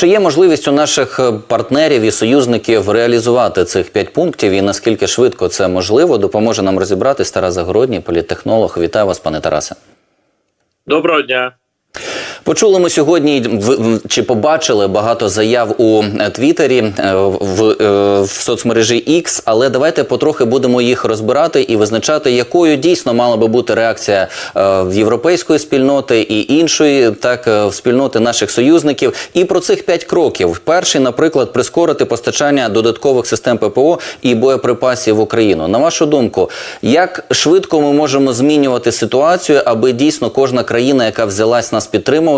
Чи є можливість у наших е, партнерів і союзників реалізувати цих п'ять пунктів і наскільки швидко це можливо? Допоможе нам розібратись Тарас Загородній, політтехнолог. Вітаю вас, пане Тарасе. Доброго дня. Почули ми сьогодні чи побачили багато заяв у е, Твіттері е, в, е, в соцмережі X, але давайте потрохи будемо їх розбирати і визначати, якою дійсно мала би бути реакція в європейської спільноти і іншої, так спільноти наших союзників. І про цих п'ять кроків. Перший, наприклад, прискорити постачання додаткових систем ППО і боєприпасів в Україну. На вашу думку, як швидко ми можемо змінювати ситуацію, аби дійсно кожна країна, яка взялась нас підтримувати,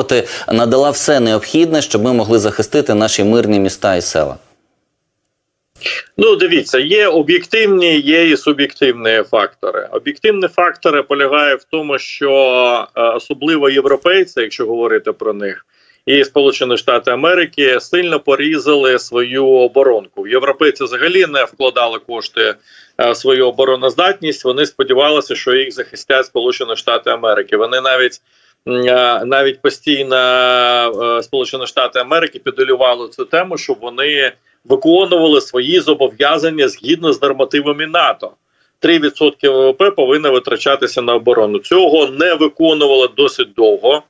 надала все необхідне, щоб ми могли захистити наші мирні міста і села? Ну, дивіться, є об'єктивні, є і суб'єктивні фактори. Об'єктивні фактори полягає в тому, що е, особливо європейці, якщо говорити про них, і Сполучені Штати Америки сильно порізали свою оборонку. Європейці взагалі не вкладали кошти е, в свою обороноздатність. Вони сподівалися, що їх захистять Сполучені Штати Америки. Вони навіть навіть постійно е, Сполучені Штати Америки підолювали цю тему, щоб вони виконували свої зобов'язання згідно з нормативами НАТО. 3% ВВП повинно витрачатися на оборону. Цього не виконували досить довго.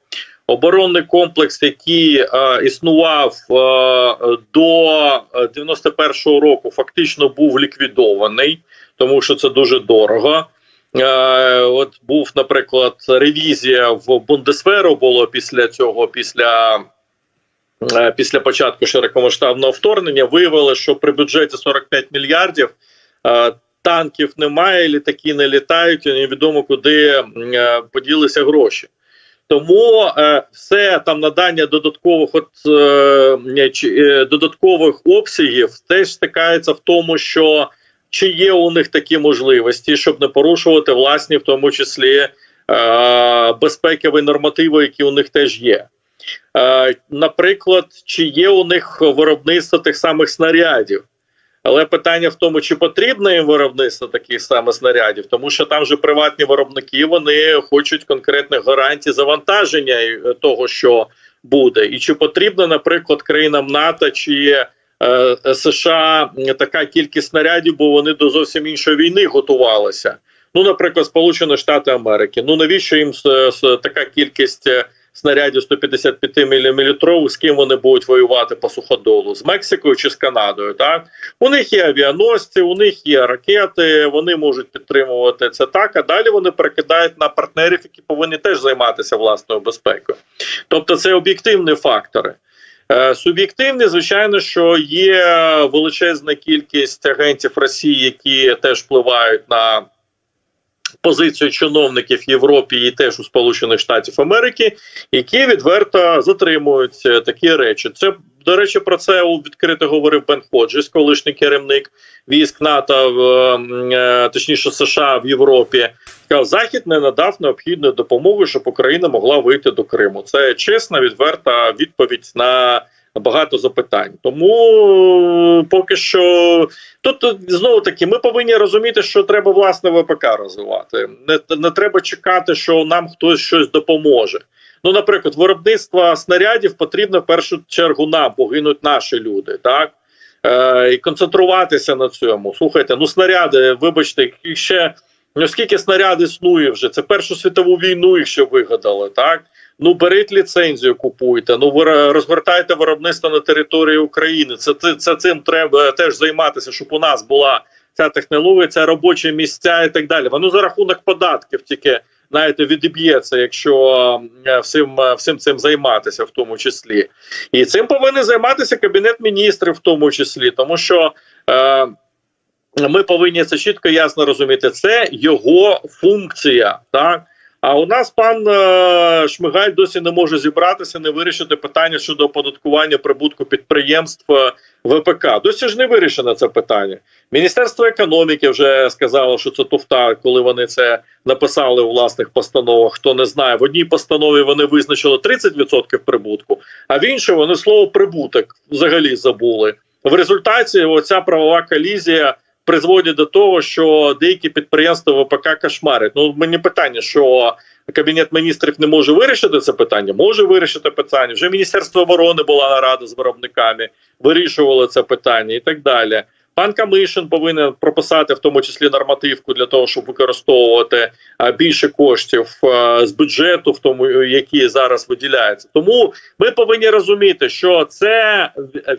Оборонний комплекс, який е, існував е, до 91-го року, фактично був ліквідований, тому що це дуже дорого. Е, от був, наприклад, ревізія в Бундесверу було після цього, після е, після початку широкомасштабного вторгнення виявили, що при бюджеті 45 мільярдів е, танків немає, літаки не літають, і невідомо куди поділися гроші. Тому все там надання додаткових от, додаткових обсягів теж стикається в тому, що чи є у них такі можливості, щоб не порушувати власні, в тому числі е, безпекові нормативи, які у них теж є. Е, наприклад, чи є у них виробництво тих самих снарядів? Але питання в тому, чи потрібно їм виробництво таких самих снарядів, тому що там же приватні виробники вони хочуть конкретних гарантій завантаження е, того, що буде, і чи потрібно, наприклад, країнам НАТО чи е, США така кількість снарядів, бо вони до зовсім іншої війни готувалися. Ну, наприклад, Сполучені Штати Америки. Ну навіщо їм така кількість е, снарядів 155 мм, з ким вони будуть воювати по суходолу? З Мексикою чи з Канадою? Так у них є авіаносці, у них є ракети, вони можуть підтримувати це так. А далі вони перекидають на партнерів, які повинні теж займатися власною безпекою. Тобто, це об'єктивні фактори. Е, Суб'єктивні, звичайно, що є величезна кількість агентів Росії, які теж впливають на позицію чиновників Європі і теж у Сполучених Штатів Америки, які відверто затримують е, такі речі. Це до речі, про це відкрито говорив Бен Ходжес, колишній керівник військ НАТО, в, е, точніше США в Європі. Сказав, Захід не надав необхідної допомоги, щоб Україна могла вийти до Криму. Це чесна, відверта відповідь на багато запитань. Тому поки що тут знову таки ми повинні розуміти, що треба власне ВПК розвивати. Не, не треба чекати, що нам хтось щось допоможе. Ну, наприклад, виробництво снарядів потрібно в першу чергу нам, бо гинуть наші люди, так е, і концентруватися на цьому. Слухайте, ну снаряди, вибачте, їх ще ну скільки снаряд існує вже. Це Першу світову війну ще вигадали, так. Ну, беріть ліцензію, купуйте. Ну, ви розгортайте виробництво на території України. Це, це, це цим треба теж займатися, щоб у нас була ця технологія, ця робочі місця і так далі. Воно за рахунок податків тільки знаєте, відіб'ється, якщо е, всім, е, всім цим займатися, в тому числі, і цим повинен займатися кабінет міністрів, в тому числі, тому що. Е, ми повинні це чітко ясно розуміти. Це його функція, так а у нас пан е, Шмигаль досі не може зібратися, не вирішити питання щодо оподаткування прибутку підприємств е, ВПК. Досі ж не вирішено це питання. Міністерство економіки вже сказало, що це туфта, коли вони це написали у власних постановах. Хто не знає, в одній постанові вони визначили 30% прибутку, а в іншій вони слово прибуток взагалі забули. В результаті оця правова колізія призводить до того, що деякі підприємства ВПК кошмарять. Ну мені питання, що Кабінет міністрів не може вирішити це питання, може вирішити питання. Вже Міністерство оборони була нарада з виробниками, вирішувало це питання і так далі. Пан Камишин повинен прописати в тому числі нормативку для того, щоб використовувати більше коштів з бюджету, в тому які зараз виділяються. Тому ми повинні розуміти, що це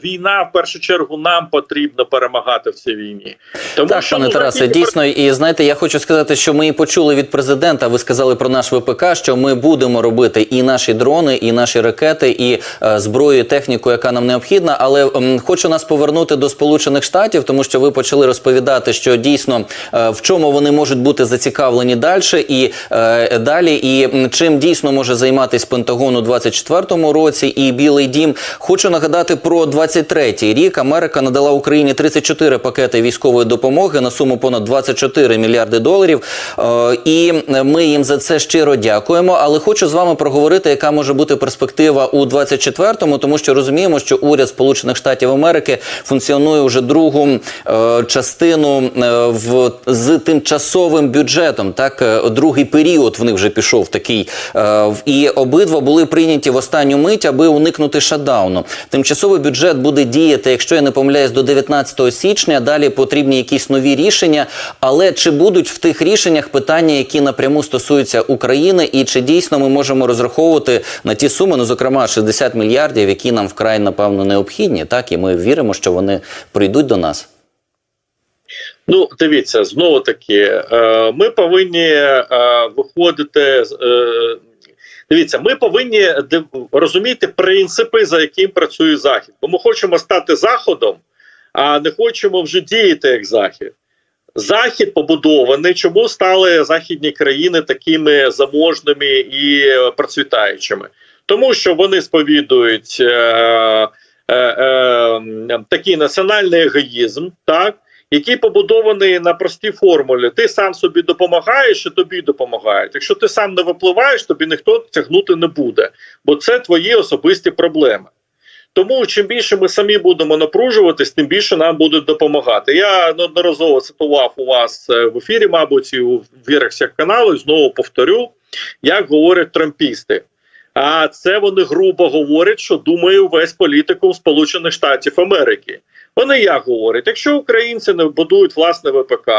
війна в першу чергу нам потрібно перемагати в цій війні. Тому Так, що пане Тарасе, дійсно, і знаєте, я хочу сказати, що ми і почули від президента. Ви сказали про наш ВПК, що ми будемо робити і наші дрони, і наші ракети, і е, зброю, і техніку, яка нам необхідна. Але м, хочу нас повернути до Сполучених Штатів, тому що ви почали розповідати, що дійсно е, в чому вони можуть бути зацікавлені далі і е, далі, і чим дійсно може займатися Пентагон у 24-му році, і Білий Дім. Хочу нагадати про 23-й рік. Америка надала Україні 34 пакети військової допомоги на суму понад 24 мільярди доларів. Е, І ми їм за це щиро дякуємо. Але хочу з вами проговорити, яка може бути перспектива у 24-му, тому що розуміємо, що уряд Сполучених Штатів Америки функціонує вже другу частину е, в з тимчасовим бюджетом. Так, е, другий період в них вже пішов такий, е, і обидва були прийняті в останню мить, аби уникнути шатдауну. Тимчасовий бюджет буде діяти, якщо я не помиляюсь, до 19 січня. Далі потрібні якісь нові рішення. Але чи будуть в тих рішеннях питання, які напряму стосуються України, і чи дійсно ми можемо розраховувати на ті суми, ну зокрема 60 мільярдів, які нам вкрай напевно необхідні, так і ми віримо, що вони прийдуть до нас. Ну, дивіться, знову таки, е, ми повинні е, виходити. е, Дивіться, ми повинні розуміти принципи, за яким працює захід. Бо ми хочемо стати заходом, а не хочемо вже діяти як захід. Захід побудований. Чому стали західні країни такими заможними і процвітаючими? Тому що вони сповідують е, е, е, такий національний егоїзм, так який побудований на простій формулі: ти сам собі допомагаєш, і тобі допомагають. Якщо ти сам не випливаєш, тобі ніхто тягнути не буде, бо це твої особисті проблеми. Тому чим більше ми самі будемо напружуватись, тим більше нам будуть допомагати. Я неодноразово цитував у вас е, в ефірі, мабуть, і у вірексях каналу, і знову повторю, як говорять трампісти. А це вони грубо говорять, що думає увесь політикум Сполучених Штатів Америки. Вони як говорять: якщо українці не будують власне ВПК,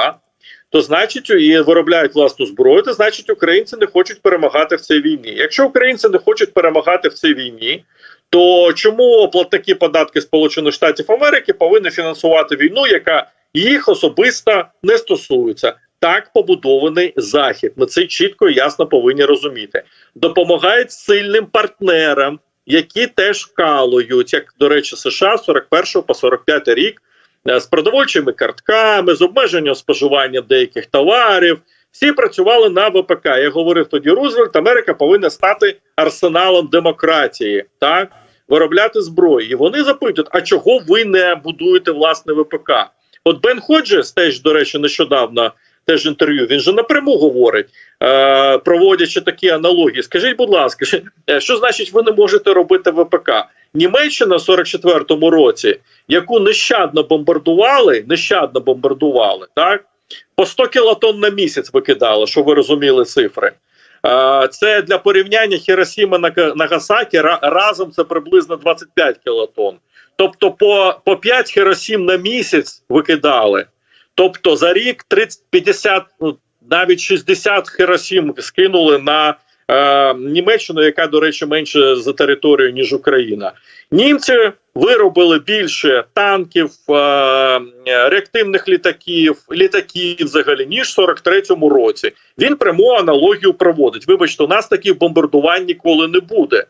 то значить і виробляють власну зброю, то значить українці не хочуть перемагати в цій війні. Якщо українці не хочуть перемагати в цій війні, то чому платники податки Сполучених Штатів Америки повинні фінансувати війну, яка їх особисто не стосується? Так побудований захід. Ми це чітко і ясно повинні розуміти. Допомагають сильним партнерам, які теж вкалують, як до речі, США з 41 по 45 рік е, з продовольчими картками, з обмеженням споживання деяких товарів. Всі працювали на ВПК. Я говорив тоді Рузвельт, Америка повинна стати арсеналом демократії, так виробляти зброю. І вони запитують: а чого ви не будуєте власне ВПК? От Бен Ходжес, теж до речі, нещодавно теж інтерв'ю. Він же напряму говорить, е, проводячи такі аналогії. Скажіть, будь ласка, що, е, значить ви не можете робити ВПК? Німеччина в 44-му році, яку нещадно бомбардували, нещадно бомбардували, так по 100 кілотон на місяць викидали, щоб ви розуміли цифри. Е, Це для порівняння Хіросіма Нага- Нагасакі ра- разом це приблизно 25 кілотон. Тобто, по, по 5 Хіросім на місяць викидали. Тобто за рік 30, 50, ну, навіть 60 Хіросім скинули на е, Німеччину, яка, до речі, менше за територією, ніж Україна. Німці виробили більше танків, е, реактивних літаків, літаків взагалі, ніж в 43-му році. Він пряму аналогію проводить. Вибачте, у нас таких бомбардувань ніколи не буде.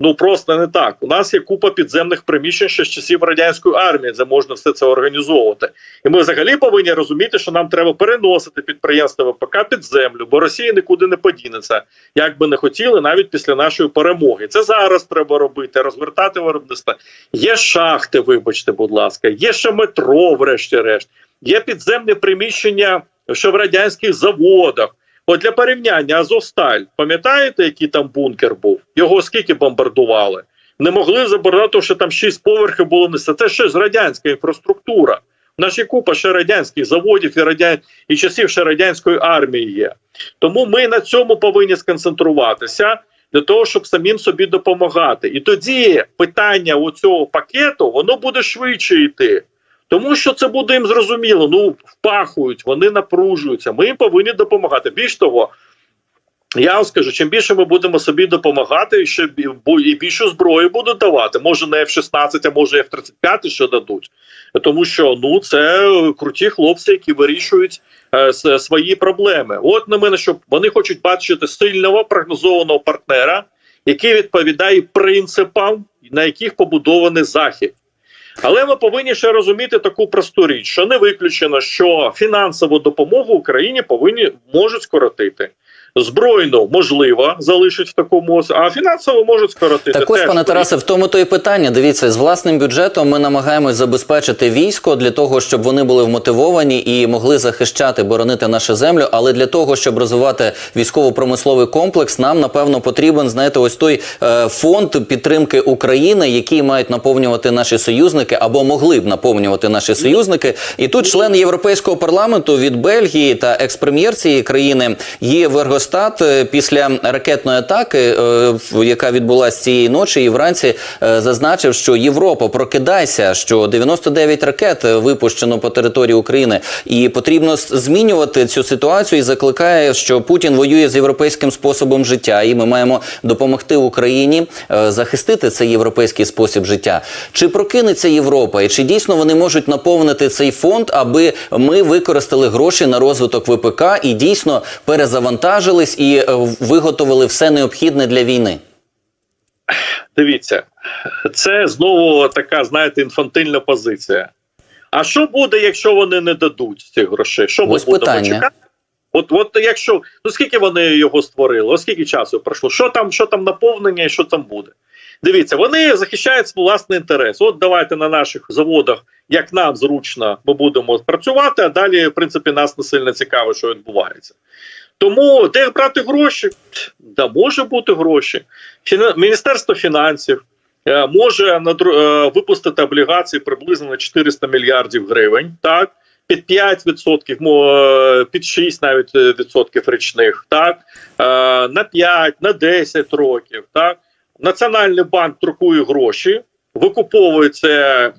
Ну просто не так. У нас є купа підземних приміщень ще з часів радянської армії, де можна все це організовувати. І ми взагалі повинні розуміти, що нам треба переносити підприємства ВПК під землю, бо Росія нікуди не подінеться, як би не хотіли, навіть після нашої перемоги. Це зараз треба робити, розвертати виробництво. Є шахти, вибачте, будь ласка, є ще метро, врешті-решт, є підземні приміщення, що в радянських заводах. От для порівняння Азовсталь, пам'ятаєте, який там бункер був? Його скільки бомбардували? Не могли заборонити, що там шість поверхів було несе. Це ще ж радянська інфраструктура. Нас є купа ще радянських заводів і радян... і часів ще радянської армії є. Тому ми на цьому повинні сконцентруватися для того, щоб самим собі допомагати. І тоді питання у цього пакету воно буде швидше йти. Тому що це буде їм зрозуміло. Ну впахують, вони напружуються. Ми їм повинні допомагати. Більш того, я вам скажу, чим більше ми будемо собі допомагати, ще і більшу зброю будуть давати. Може не F-16, а може F-35 що дадуть. Тому що ну це круті хлопці, які вирішують е, свої проблеми. От на мене, що вони хочуть бачити сильного прогнозованого партнера, який відповідає принципам, на яких побудований захід. Але ми повинні ще розуміти таку просту річ, що не виключено, що фінансову допомогу Україні повинні можуть скоротити. Збройну можливо залишить в такому, а фінансово можуть скоротити. Так ось, Теж пане Тарасе, в тому то і питання. Дивіться, з власним бюджетом ми намагаємось забезпечити військо для того, щоб вони були вмотивовані і могли захищати, боронити нашу землю. Але для того, щоб розвивати військово-промисловий комплекс, нам напевно потрібен знаєте, ось той е, фонд підтримки України, який мають наповнювати наші союзники або могли б наповнювати наші союзники. І тут член Європейського парламенту від Бельгії та екс-прем'єр цієї країни є Вергостат е, після ракетної атаки, е, яка відбулася цієї ночі, і вранці е, зазначив, що Європа прокидайся, що 99 ракет випущено по території України, і потрібно змінювати цю ситуацію. І закликає, що Путін воює з європейським способом життя, і ми маємо допомогти Україні захистити цей європейський спосіб життя. Чи прокинеться Європа, і чи дійсно вони можуть наповнити цей фонд, аби ми використали гроші на розвиток ВПК і дійсно перезавантажились і е, виготовили все необхідне для війни? Дивіться, це знову така, знаєте, інфантильна позиція. А що буде, якщо вони не дадуть цих грошей? Що ми будемо питання. чекати? От, от якщо ну скільки вони його створили, ось скільки часу пройшло? Що там, що там наповнення і що там буде? Дивіться, вони захищають свій власний інтерес. От давайте на наших заводах, як нам зручно, ми будемо працювати, а далі, в принципі, нас не сильно цікаво, що відбувається. Тому де брати гроші? Да, може бути гроші. Фіна... Міністерство фінансів е, може надру... е, випустити облігації приблизно на 400 мільярдів гривень, так, під 5%, мо- е, під 6 навіть відсотків річних, так, на 5, на 10 років. Так. Національний банк друкує гроші, викуповує це,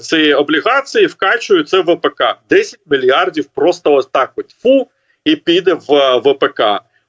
ці облігації, вкачує це в ВПК. 10 мільярдів просто ось так от фу і піде в ВПК.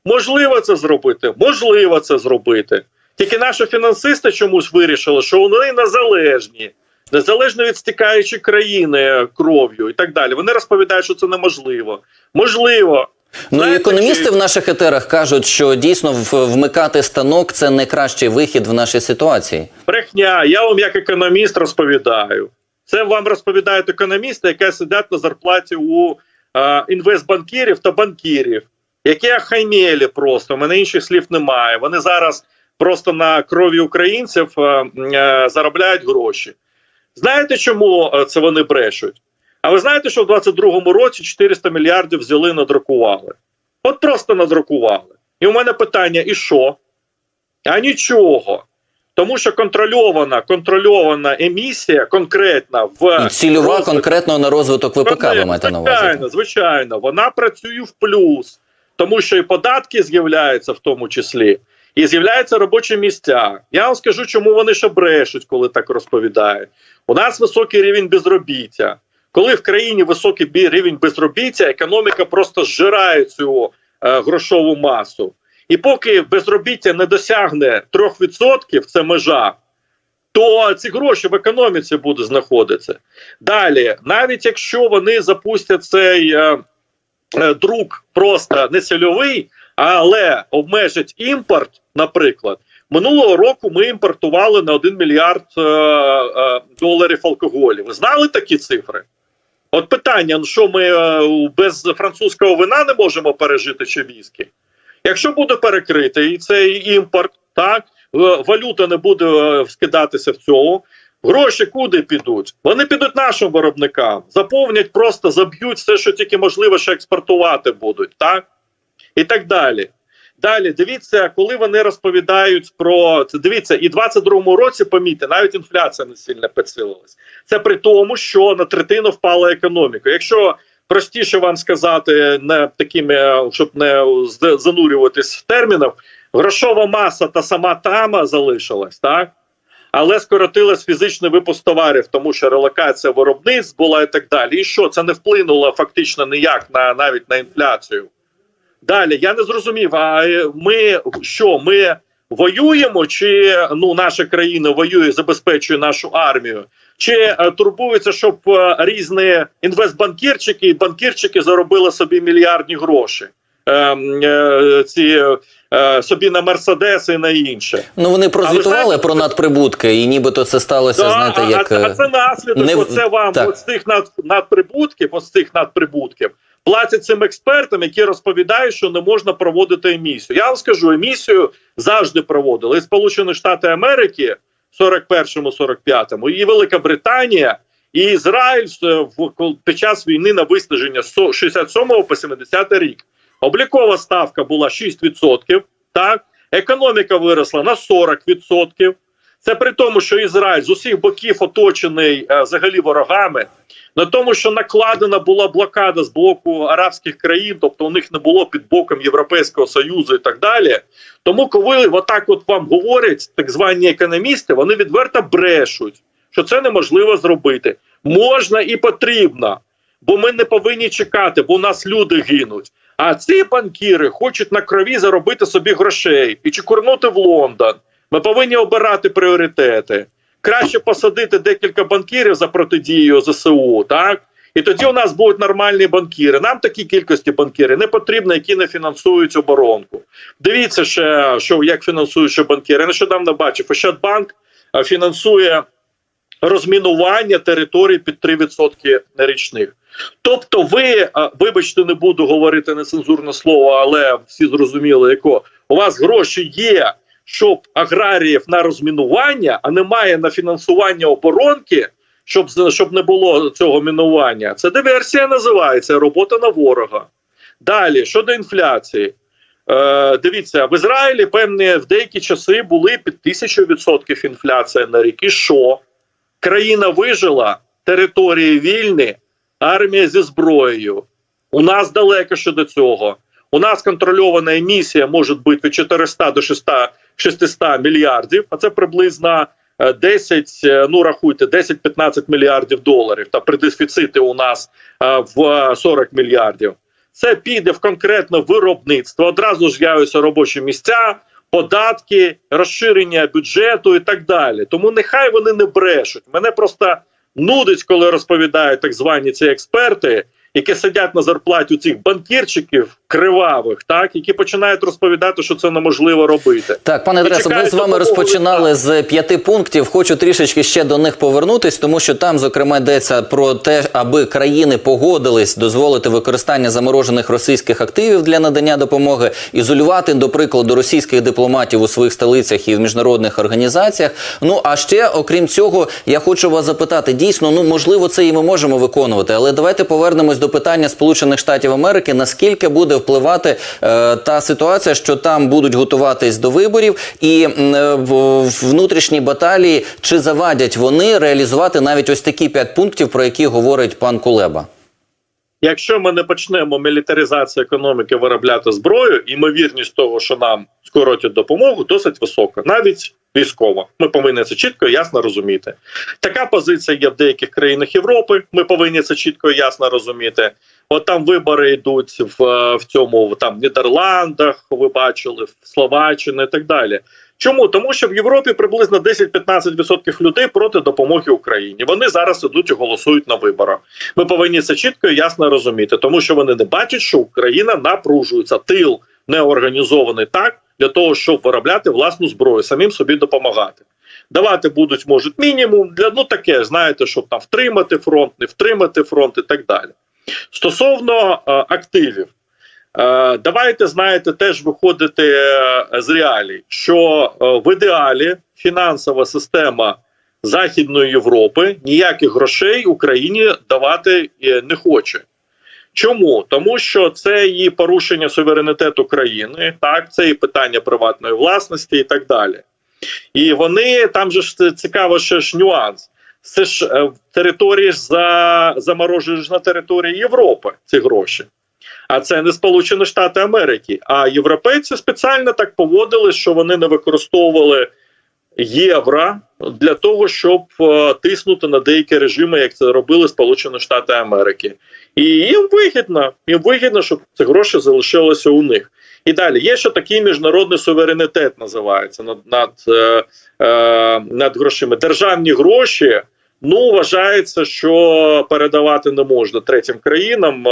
Можливо це зробити, можливо це зробити. Тільки наші фінансисти чомусь вирішили, що вони незалежні, незалежно від стікаючої країни кров'ю і так далі. Вони розповідають, що це неможливо. Можливо. Ну і економісти в наших етерах кажуть, що дійсно вмикати станок це не кращий вихід в нашій ситуації. Брехня, я вам як економіст розповідаю. Це вам розповідають економісти, які сидять на зарплаті у е, інвестбанкірів та банкірів, які ахаймєлі просто. У мене інших слів немає. Вони зараз просто на крові українців е, е, заробляють гроші. Знаєте, чому це вони брешуть? А ви знаєте, що в 22-му році 400 мільярдів взяли надрукували? От просто надрукували. І у мене питання: і що? А нічого. Тому що контрольована контрольована емісія конкретна в І цільова розвитку- конкретно на розвиток ВПК ви маєте на увазі. Звичайно, звичайно, вона працює в плюс, тому що і податки з'являються в тому числі, і з'являються робочі місця. Я вам скажу, чому вони ще брешуть, коли так розповідають. У нас високий рівень безробіття. Коли в країні високий рівень безробіття, економіка просто зжирає цю е, грошову масу. І поки безробіття не досягне 3%, це межа, то ці гроші в економіці будуть знаходитися. Далі, навіть якщо вони запустять цей е, е, друк просто не цільовий, але обмежать імпорт, наприклад, минулого року ми імпортували на 1 мільярд е, е, доларів алкоголю. Ви знали такі цифри? От питання: ну що ми е, без французького вина не можемо пережити чи віскі? Якщо буде перекритий цей імпорт, так е, валюта не буде е, скидатися в цьому. Гроші куди підуть? Вони підуть нашим виробникам, заповнять, просто заб'ють все, що тільки можливо, що експортувати будуть, так і так далі. Далі дивіться, коли вони розповідають про це. Дивіться, і в 22-му році помітьте, навіть інфляція не сильно підсилилась. Це при тому, що на третину впала економіка. Якщо простіше вам сказати, не такими, щоб не занурюватись в термінах, грошова маса та сама тама залишилась, так? Але скоротилась фізичний випуск товарів, тому що релокація виробництв була і так далі. І що це не вплинуло фактично ніяк на навіть на інфляцію. Далі я не зрозумів. А ми що? Ми воюємо, чи ну наша країна воює, забезпечує нашу армію, чи е, турбується, щоб е, різні інвестбанкірчики і банкірчики заробили собі мільярдні гроші? Ем, е, ці собі на мерседеси і на інше. Ну вони прозвітували знаєте, про надприбутки, і нібито це сталося, Да, знаєте, як а, а це наслідок. не Оце вам так. з цих над, надприбутків, з цих надприбутків платять цим експертам, які розповідають, що не можна проводити емісію. Я вам скажу, емісію завжди проводили і Сполучені Штати Америки в 41-му, 45-му, і Велика Британія, і Ізраїль е, в під час війни на виснаження з 67 по 70 рік. Облікова ставка була 6%, так економіка виросла на 40%. Це при тому, що Ізраїль з усіх боків оточений е, взагалі ворогами, на тому, що накладена була блокада з боку арабських країн, тобто у них не було під боком Європейського союзу і так далі. Тому, коли отак от вам говорять так звані економісти, вони відверто брешуть, що це неможливо зробити. Можна і потрібно, бо ми не повинні чекати, бо у нас люди гинуть. А ці банкіри хочуть на крові заробити собі грошей і чекурнути в Лондон. Ми повинні обирати пріоритети. Краще посадити декілька банкірів за протидію ЗСУ, так? І тоді у нас будуть нормальні банкіри. Нам такі кількості банкіри не потрібно, які не фінансують оборонку. Дивіться ще, що як фінансують ще банкіри. Я нещодавно бачив, Ощадбанк е, фінансує розмінування територій під 3% річних. Тобто, ви, вибачте, не буду говорити нецензурне слово, але всі зрозуміли, яко у вас гроші є, щоб аграріїв на розмінування, а немає на фінансування оборонки, щоб, щоб не було цього мінування. Це диверсія називається робота на ворога. Далі щодо інфляції. Е, дивіться, в Ізраїлі певні в деякі часи були під тисячу відсотків інфляція на рік. І що? Країна вижила, території вільні, армія зі зброєю. У нас далеко ще до цього. У нас контрольована емісія може бути від 400 до 600, 600 мільярдів, а це приблизно е, 10, е, ну рахуйте, 10-15 мільярдів доларів. Та при дефіциті у нас е, в 40 мільярдів. Це піде в конкретне виробництво. Одразу ж з'являються робочі місця, податки, розширення бюджету і так далі. Тому нехай вони не брешуть. Мене просто нудить, коли розповідають так звані ці експерти, які сидять на зарплаті у цих банкірчиків кривавих, так які починають розповідати, що це неможливо робити. Так, пане Тарасо, ми з вами розпочинали з п'яти пунктів. Хочу трішечки ще до них повернутись, тому що там, зокрема, йдеться про те, аби країни погодились дозволити використання заморожених російських активів для надання допомоги, ізолювати, до прикладу, російських дипломатів у своїх столицях і в міжнародних організаціях. Ну а ще, окрім цього, я хочу вас запитати: дійсно, ну можливо, це і ми можемо виконувати, але давайте повернемось до питання Сполучених Штатів Америки. Наскільки буде впливати е, та ситуація, що там будуть готуватись до виборів, і е, внутрішні баталії чи завадять вони реалізувати навіть ось такі п'ять пунктів, про які говорить пан Кулеба? Якщо ми не почнемо мілітаризацію економіки виробляти зброю, ймовірність того, що нам скоротять допомогу, досить висока, навіть військова. Ми повинні це чітко і ясно розуміти. Така позиція є в деяких країнах Європи. Ми повинні це чітко і ясно розуміти. От там вибори йдуть в, в цьому в там Нідерландах. Ви бачили в Словаччині і так далі. Чому тому, що в Європі приблизно 10-15% людей проти допомоги Україні. Вони зараз ідуть і голосують на виборах. Ми повинні це чітко і ясно розуміти, тому що вони не бачать, що Україна напружується. Тил не організований так для того, щоб виробляти власну зброю, самим собі допомагати. Давати будуть, можуть мінімум для ну таке, знаєте, щоб там втримати фронт, не втримати фронт і так далі. Стосовно е, активів, давайте знаєте, теж виходити е, з реалій, що е, в ідеалі фінансова система Західної Європи ніяких грошей Україні давати е, не хоче. Чому? Тому що це і порушення суверенітету країни, так це і питання приватної власності, і так далі. І вони там же ж цікаво, ще ж нюанс. Це ж е, території за заморожуєш на території Європи ці гроші. А це не Сполучені Штати Америки. А європейці спеціально так поводили, що вони не використовували євро для того, щоб е, тиснути на деякі режими, як це робили Сполучені Штати Америки. І їм вигідно, їм вигідно, щоб ці гроші залишилися у них. І далі є ще такий міжнародний суверенітет, називається над над, е, е, над грошима. Державні гроші. Ну, вважається, що передавати не можна третім країнам,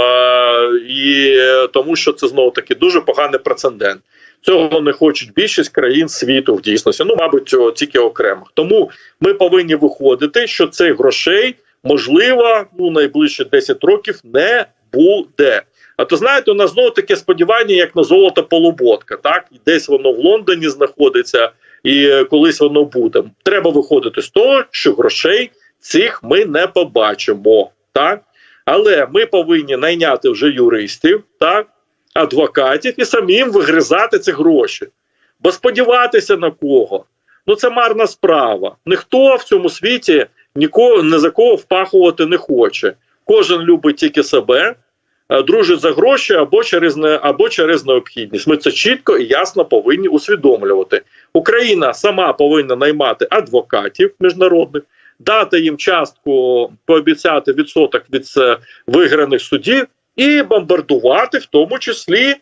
і е, тому що це знову таки дуже поганий прецедент. Цього не хочуть більшість країн світу в дійсності. Ну, мабуть, цього тільки окремих. Тому ми повинні виходити, що цих грошей можливо ну найближчі 10 років не буде. А то знаєте, у нас знову таке сподівання, як на золото полуботка. Так і десь воно в Лондоні знаходиться, і е, колись воно буде. Треба виходити з того, що грошей цих ми не побачимо. Так, але ми повинні найняти вже юристів, так, адвокатів і самим вигризати ці гроші. Бо сподіватися на кого? Ну це марна справа. Ніхто в цьому світі нікого не за кого впахувати не хоче. Кожен любить тільки себе, е, дружить за гроші або через або через необхідність. Ми це чітко і ясно повинні усвідомлювати. Україна сама повинна наймати адвокатів міжнародних, дати їм частку, пообіцяти відсоток від е, виграних судів і бомбардувати, в тому числі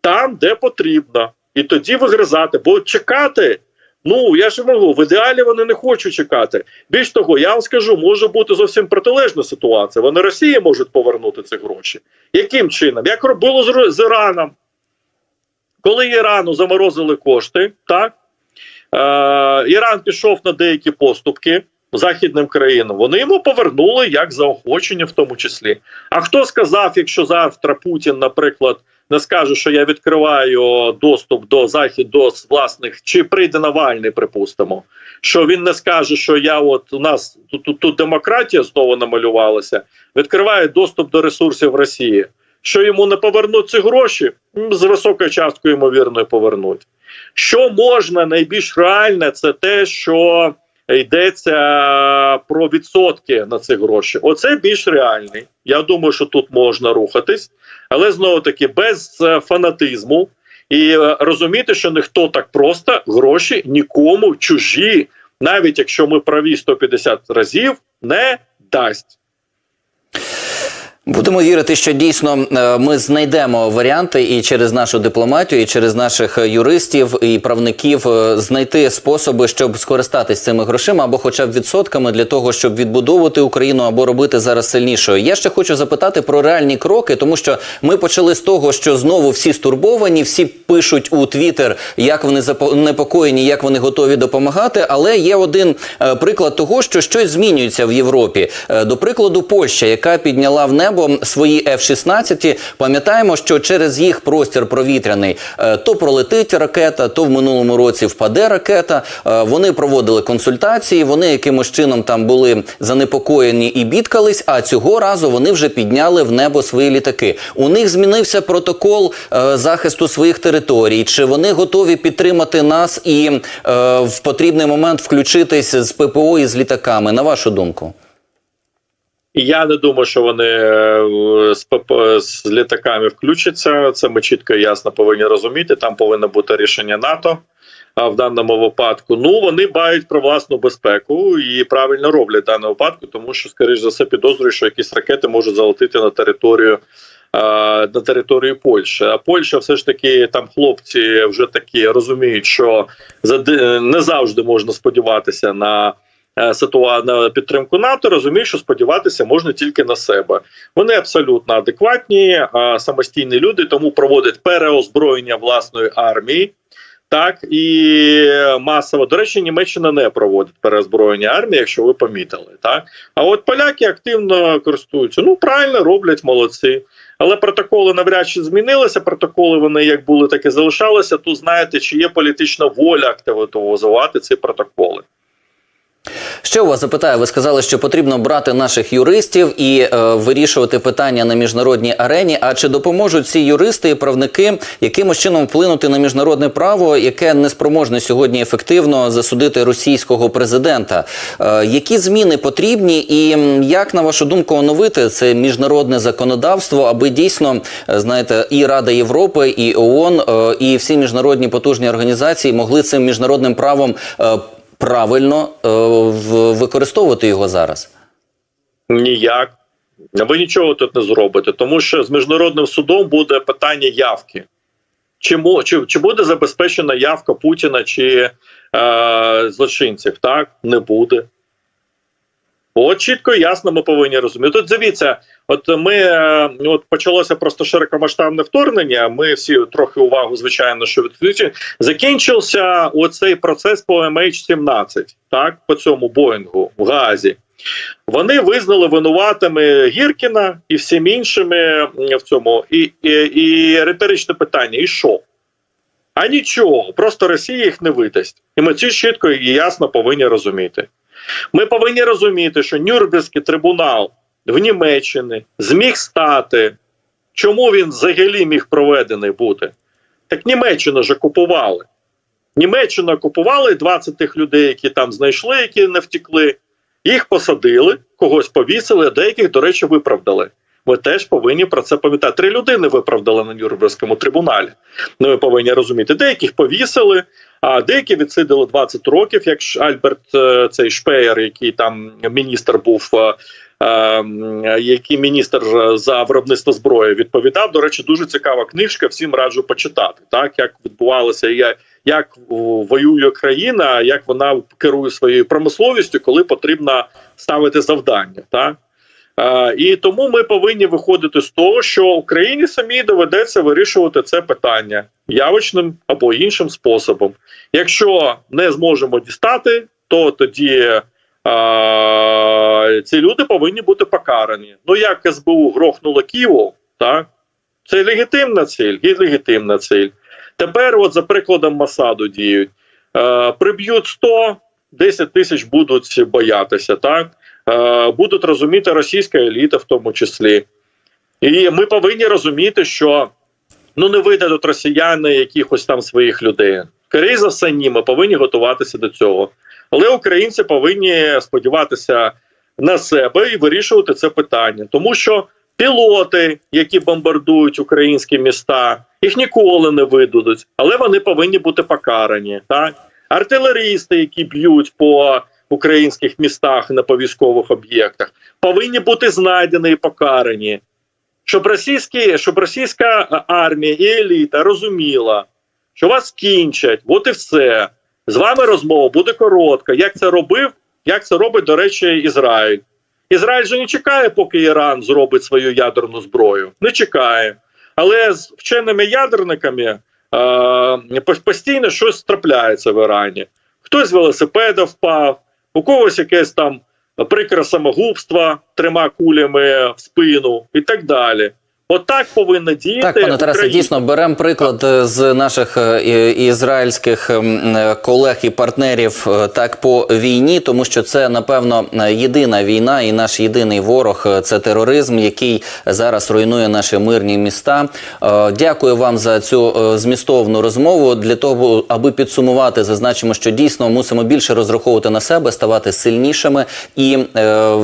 там, де потрібно, і тоді вигризати, бо чекати. Ну я ж можу, в ідеалі вони не хочуть чекати. Більш того, я вам скажу, може бути зовсім протилежна ситуація. Вони Росії можуть повернути ці гроші. Яким чином? Як робило з, Іраном? Коли Ірану заморозили кошти, так е, Іран пішов на деякі поступки західним країнам. Вони йому повернули як заохочення, в тому числі. А хто сказав, якщо завтра Путін, наприклад, не скаже, що я відкриваю доступ до захід до власних, чи прийде Навальний, припустимо, що він не скаже, що я от у нас тут, тут, тут демократія знову намалювалася, відкриває доступ до ресурсів Росії. Що йому не повернуть ці гроші, з високою часткою ймовірно повернуть. Що можна найбільш реальне, це те, що йдеться про відсотки на ці гроші. Оце більш реальний. Я думаю, що тут можна рухатись, але знову таки без е, фанатизму і е, розуміти, що ніхто так просто гроші нікому чужі, навіть якщо ми праві 150 разів, не дасть. Будемо вірити, що дійсно е, ми знайдемо варіанти і через нашу дипломатію, і через наших юристів і правників е, знайти способи, щоб скористатись цими грошима або, хоча б відсотками, для того, щоб відбудовувати Україну або робити зараз сильнішою. Я ще хочу запитати про реальні кроки, тому що ми почали з того, що знову всі стурбовані, всі пишуть у Твіттер, як вони занепокоєні, як вони готові допомагати. Але є один е, приклад того, що щось змінюється в Європі. До прикладу, Польща, яка підняла в небо свої F-16, пам'ятаємо, що через їх простір провітряний е, то пролетить ракета, то в минулому році впаде ракета. Е, Вони проводили консультації, вони якимось чином там були занепокоєні і бідкались. А цього разу вони вже підняли в небо свої літаки. У них змінився протокол е, захисту своїх територій. Чи вони готові підтримати нас і в потрібний момент включитись з ППО і з літаками? На вашу думку? І я не думаю, що вони е, з з літаками включаться. Це ми чітко і ясно повинні розуміти. Там повинно бути рішення НАТО. А в даному випадку, ну вони бають про власну безпеку і правильно роблять в даному випадку, тому що, скоріш за все, підозрюю, що якісь ракети можуть залетіти на територію на територію Польщі. А Польща, все ж таки, там хлопці вже такі розуміють, що не завжди можна сподіватися на ситуа на підтримку НАТО, розуміють, що сподіватися можна тільки на себе. Вони абсолютно адекватні, самостійні люди, тому проводять переозброєння власної армії. Так і масово до речі, Німеччина не проводить переозброєння армії, якщо ви помітили, так а от поляки активно користуються. Ну правильно роблять молодці. Але протоколи навряд чи змінилися. Протоколи вони як були, так і залишалися. Тут знаєте, чи є політична воля активізувати ці протоколи. Ще у вас запитаю, ви сказали, що потрібно брати наших юристів і е, вирішувати питання на міжнародній арені. А чи допоможуть ці юристи і правники якимось чином вплинути на міжнародне право, яке не спроможне сьогодні ефективно засудити російського президента? Е, які зміни потрібні, і як на вашу думку оновити це міжнародне законодавство, аби дійсно е, знаєте, і Рада Європи, і ООН, е, і всі міжнародні потужні організації могли цим міжнародним правом е, правильно е, використовувати його зараз? Ніяк. Ви нічого тут не зробите, тому що з міжнародним судом буде питання явки. Чи, чи, чи буде забезпечена явка Путіна чи е, злочинців? Так, не буде. От чітко ясно ми повинні розуміти. Тут дивіться, от ми е, от почалося просто широкомасштабне вторгнення. Ми всі трохи увагу, звичайно, що відключили. Закінчився оцей процес по MH17, так, по цьому Боїнгу в Газі. Вони визнали винуватими Гіркіна і всім іншими в цьому. І, і, і риторичне питання: і що? А нічого, просто Росія їх не видасть. І ми це чітко і ясно повинні розуміти. Ми повинні розуміти, що Нюрнберзький трибунал в Німеччині зміг стати. Чому він взагалі міг проведений бути? Так Німеччину ж окупували. Німеччину окупували 20 тих людей, які там знайшли, які не втекли. Їх посадили, когось повісили, а деяких, до речі, виправдали. Ми теж повинні про це пам'ятати. Три людини виправдали на Нюрнберзькому трибуналі. Ну, ми повинні розуміти. Деяких повісили, а деякі відсидили 20 років, як Альберт е, цей Шпеєр, який там міністр був. е, е, Який міністр за виробництво зброї відповідав. До речі, дуже цікава книжка. Всім раджу почитати, так як відбувалося, як, як воює країна, як вона керує своєю промисловістю, коли потрібно ставити завдання. Так? Е, І тому ми повинні виходити з того, що Україні самій доведеться вирішувати це питання явочним або іншим способом. Якщо не зможемо дістати, то тоді е, ці люди повинні бути покарані. Ну як СБУ грохнуло Києву, так це легітимна ціль, і легітимна ціль. Тепер, от за прикладом Масаду діють. Е, приб'ють 100, 10 тисяч будуть боятися, так? Е, будуть розуміти російська еліта, в тому числі. І ми повинні розуміти, що ну не видадуть росіяни якихось там своїх людей. Скоріше за все, ні, ми повинні готуватися до цього. Але українці повинні сподіватися на себе і вирішувати це питання, тому що пілоти, які бомбардують українські міста, їх ніколи не видадуть, але вони повинні бути покарані. Так? Артилерісти, які б'ють по українських містах на повійськових об'єктах, повинні бути знайдені і покарані. Щоб російські, щоб російська армія і еліта розуміла, що вас кінчать, от і все. З вами розмова буде коротка. Як це робив, як це робить, до речі, Ізраїль. Ізраїль же не чекає, поки Іран зробить свою ядерну зброю. Не чекає. Але з вченими ядерниками е, постійно щось трапляється в Ірані. Хтось з велосипеда впав, у когось якесь там прикре самогубство трьома кулями в спину і так далі. Отак повинна діяти. Так, пане Тарасе, дійсно беремо приклад е, з наших е, ізраїльських е, колег і партнерів так по війні, тому що це напевно єдина війна і наш єдиний ворог це тероризм, який зараз руйнує наші мирні міста. Дякую вам за цю змістовну розмову. Для того, аби підсумувати, зазначимо, що дійсно мусимо більше розраховувати на себе, ставати сильнішими і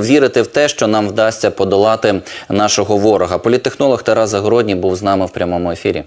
вірити в те, що нам вдасться подолати нашого ворога. Політтехнолог Тарас Загородній був з нами в прямому ефірі.